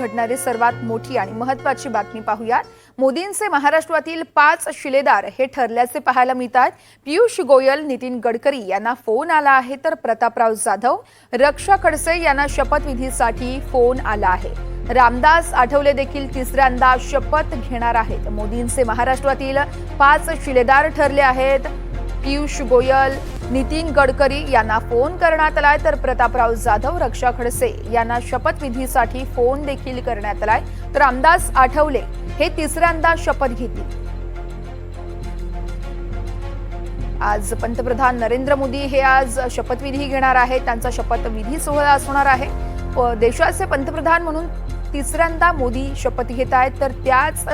घडणारी सर्वात मोठी आणि महत्वाची बातमी पाहूयात. मोदींचे महाराष्ट्रातील पाच शिलेदार हे ठरल्याचे पाहायला मिळतात. पियुष गोयल नितीन गडकरी यांना फोन आला आहे तर प्रतापराव जाधव रक्षा खडसे यांना शपथविधीसाठी फोन आला आहे. रामदास आठवले देखील तिसऱ्यांदा शपथ घेणार आहेत. मोदींचे महाराष्ट्रातील पाच शिलेदार ठरले आहेत. पियुष गोयल नितीन गडकरी यांना फोन करण्यात आलाय तर प्रतापराव जाधव रक्षा खडसे यांना शपथविधीसाठी फोन देखील करण्यात आलाय. तर रामदास आठवले हे तिसऱ्यांदा शपथ घेतील. आज पंतप्रधान नरेंद्र मोदी हे आज शपथविधी घेणार आहेत त्यांचा शपथविधी सोहळा असणार आहे. देशाचे पंतप्रधान म्हणून तिसऱ्यांदा मोदी शपथ घेत आहेत तर त्याच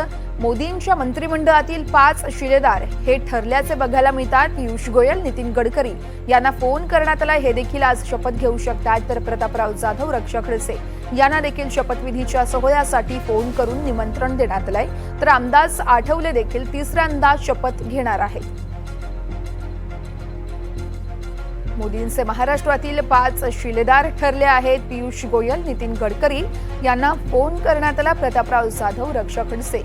मोदींच्या मंत्रिमंडळातील पाच शिलेदार हे ठरल्याचे बघायला मिळतात. पियुष गोयल नितीन गडकरी यांना फोन करण्यात आला हे देखील आज शपथ घेऊ शकतात. तर प्रतापराव जाधव रक्षा खडसे यांना देखील शपथविधीच्या सोहळ्यासाठी फोन करून निमंत्रण देण्यात आलंय. तर आमदार आठवले देखील तिसऱ्यांदा शपथ घेणार आहेत. मोदींचे महाराष्ट्रातील पाच शिलेदार ठरले आहेत. पियुष गोयल नितीन गडकरी यांना फोन करण्यात आला. प्रतापराव जाधव रक्षा खडसे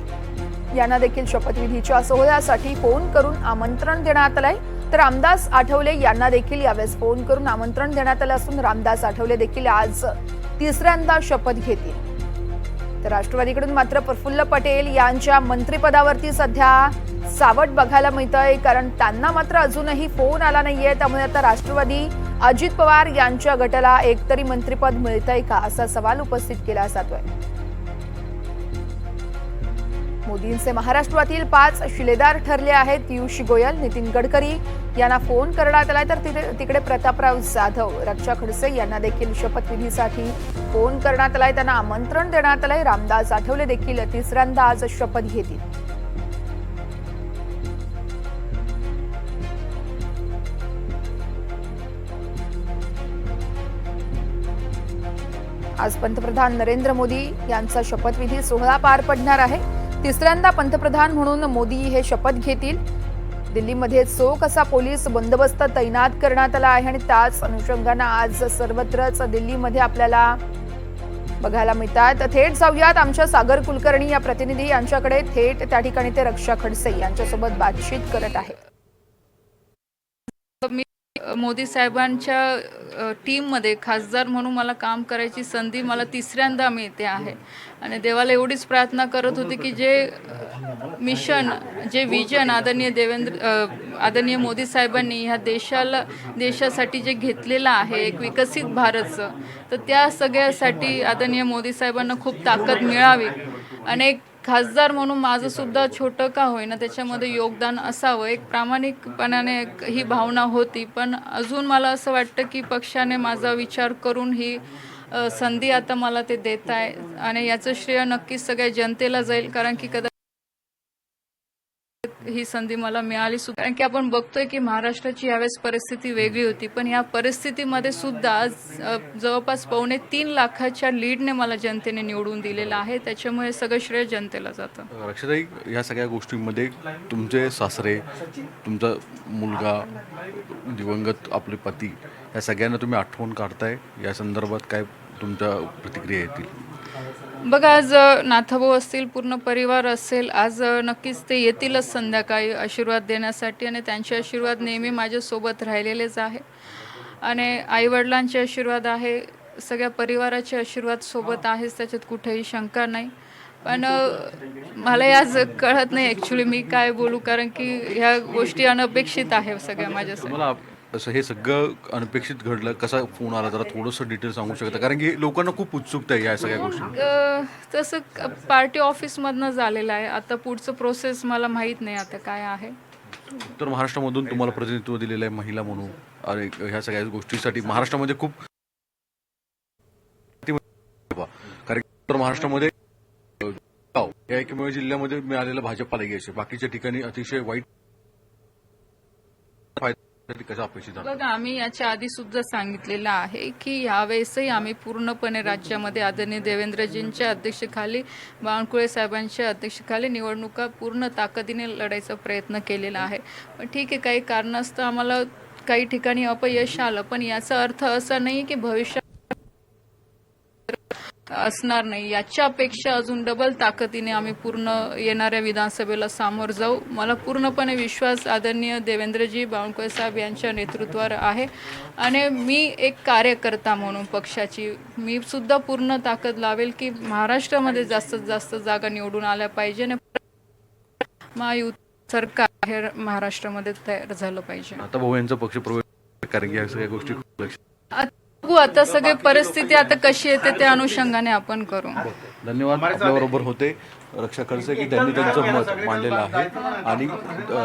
यांना देखील शपथविधीच्या सोहळ्यासाठी फोन करून आमंत्रण देण्यात आलंय. तर रामदास आठवले यांना देखील यावेळेस फोन करून आमंत्रण देण्यात आलं असून रामदास आठवले देखील आज तिसऱ्यांदा शपथ घेतील. तर राष्ट्रवादीकडून मात्र प्रफुल्ल पटेल यांच्या मंत्रिपदावरती सध्या सावट बघायला मिळतंय कारण त्यांना मात्र अजूनही फोन आला नाहीये. त्यामुळे आता राष्ट्रवादी अजित पवार यांच्या गटाला एकतरी मंत्रिपद मिळतंय का असा सवाल उपस्थित केला जातोय मोदींचे महाराष्ट्रातील पाच शिलेदार ठरले आहेत. पियुष गोयल नितीन गडकरी यांना फोन करण्यात आलाय. तर तिथे तिकडे प्रतापराव जाधव रक्षा खडसे यांना देखील शपथविधीसाठी फोन करण्यात आलाय. त्यांना आमंत्रण देण्यात आलंय. रामदास आठवले देखील तिसऱ्यांदा आज शपथ घेतील. आज पंतप्रधान नरेंद्र मोदी यांचा शपथविधी सोहळा पार पडणार आहे. तिसऱ्यांदा पंतप्रधान म्हणून मोदी हे शपथ घेतील. दिल्लीमध्ये चोख असा पोलीस बंदोबस्त तैनात करण्यात आला आहे आणि त्याच अनुषंगानं आज सर्वत्रच दिल्लीमध्ये आपल्याला बघायला मिळतात. थेट जाऊयात आमच्या सागर कुलकर्णी या प्रतिनिधी यांच्याकडे. थेट त्या ठिकाणी ते रक्षा खडसे यांच्यासोबत बातचीत करत आहेत. मी मोदी साहेबांच्या टीममध्ये खासदार म्हणून मला काम करायची संधी मला तिसऱ्यांदा मिळते आहे. आणि देवाला एवढीच प्रार्थना करत होती की जे मिशन जे विजन आदरणीय देवेंद्र आदरणीय मोदी साहेबांनी ह्या देशाला देशासाठी जे घेतलेलं आहे एक विकसित भारतचं तर त्या सगळ्यासाठी आदरणीय मोदी साहेबांना खूप ताकद मिळावी. आणि एक खासदार म्हणून माझं सुद्धा छोटं का होईना त्याच्यामध्ये योगदान असावं. एक प्रामाणिकपणाने ही भावना होती. पण अजून मला असं वाटतं की पक्षाने माझा विचार करून ही संधी आता मला ते देत आहे आणि याचं श्रेय नक्कीच सगळ्या जनतेला जाईल कारण की कदा ही संधी मला मिळाली सुद्धा. कारण की आपण बघतोय की महाराष्ट्राची यावेळेस परिस्थिती वेगळी होती. पण या परिस्थितीमध्ये सुद्धा आज जवळपास पावणे तीन लाखाच्या लीडने मला जनतेने निवडून दिलेलं आहे. त्याच्यामुळे सगळं श्रेय जनतेला जातं. रक्षाताई या सगळ्या गोष्टींमध्ये तुमचे सासरे तुमचा मुलगा दिवंगत आपले पती या सगळ्यांना तुम्ही आठवण काढताय. या संदर्भात काय तुमच्या प्रतिक्रिया येतील? बघा आज नाथभाऊ असतील पूर्ण परिवार असेल आज नक्कीच ते येतीलच संध्याकाळी आशीर्वाद देण्यासाठी आणि त्यांचे आशीर्वाद नेहमी माझ्यासोबत राहिलेलेच आहे. आणि आईवडिलांचे आशीर्वाद आहे सगळ्या परिवाराचे आशीर्वाद सोबत आहेच त्याच्यात कुठेही शंका नाही. पण मला आज कळत नाही ॲक्च्युली मी काय बोलू कारण की ह्या गोष्टी अनपेक्षित आहे सगळ्या माझ्यासाठी. असं हे सगळं अनपेक्षित घडलं कसा फोन आला जरा थोडंसं डिटेल सांगू शकता? कारण की लोकांना खूप उत्सुकता आहे या सगळ्या गोष्टी. अ, तसं पार्टी ऑफिसमधनं झालेलं आहे. आता पुढचं प्रोसेस मला माहीत नाही आता काय आहे. उत्तर महाराष्ट्रामधून तुम्हाला प्रतिनिधित्व दिलेलं आहे महिला म्हणून. आणि ह्या सगळ्या गोष्टीसाठी महाराष्ट्रामध्ये खूप कारण की उत्तर महाराष्ट्रामध्ये अ, गाव या एकमेव जिल्ह्यामध्ये मिळालेलं भाजपाला यश आहे बाकीच्या ठिकाणी अतिशय वाईट अपेक्षित बघा आम्ही याच्या आधी सुद्धा सांगितलेलं आहे की यावेळेसही आम्ही पूर्णपणे राज्यामध्ये आदरणीय देवेंद्रजींच्या अध्यक्षतेखाली बावनकुळे साहेबांच्या अध्यक्षतेखाली निवडणुका पूर्ण ताकदीने लढायचा प्रयत्न केलेला आहे. पण ठीक आहे काही कारणास्तव आम्हाला काही ठिकाणी अपयश आलं पण याचा अर्थ असा नाही की भविष्यात असणार नाही. याच्यापेक्षा अजून डबल ताकदीने आम्ही पूर्ण येणाऱ्या विधानसभेला सामोर जाऊ. मला पूर्णपणे विश्वास आदरणीय देवेंद्रजी बावनकुळे साहेब यांच्या नेतृत्वावर आहे. आणि मी एक कार्यकर्ता म्हणून पक्षाची. मी सुद्धा पूर्ण ताकद लावेल की महाराष्ट्रामध्ये जास्तीत जास्त जागा निवडून आल्या पाहिजे आणि महायुत सरकार हे महाराष्ट्रामध्ये तयार झालं पाहिजे. आता भाऊ यांचा पक्षप्रवेश कारण की सगळ्या गोष्टी लक्ष आता सगळी परिस्थिती आता कशी येते त्या अनुषंगाने आपण करू. धन्यवाद आपल्याबरोबर होते. रक्षा खडसे की त्यांनी त्यांचं मत मांडलेलं आहे. आणि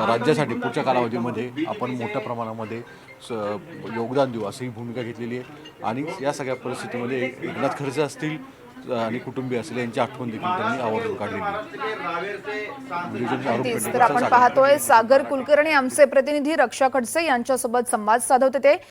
राज्यासाठी पुढच्या कालावधीमध्ये आपण मोठ्या प्रमाणामध्ये योगदान देऊ अशी भूमिका घेतलेली आहे. आणि या सगळ्या परिस्थितीमध्ये एकनाथ खडसे असतील आणि कुटुंबीय असतील यांची आठवण देखील त्यांनी आवर्जून पेटीचा आपण. पाहतोय सागर कुलकर्णी आमचे प्रतिनिधी रक्षा खडसे यांच्यासोबत संवाद साधवते ते.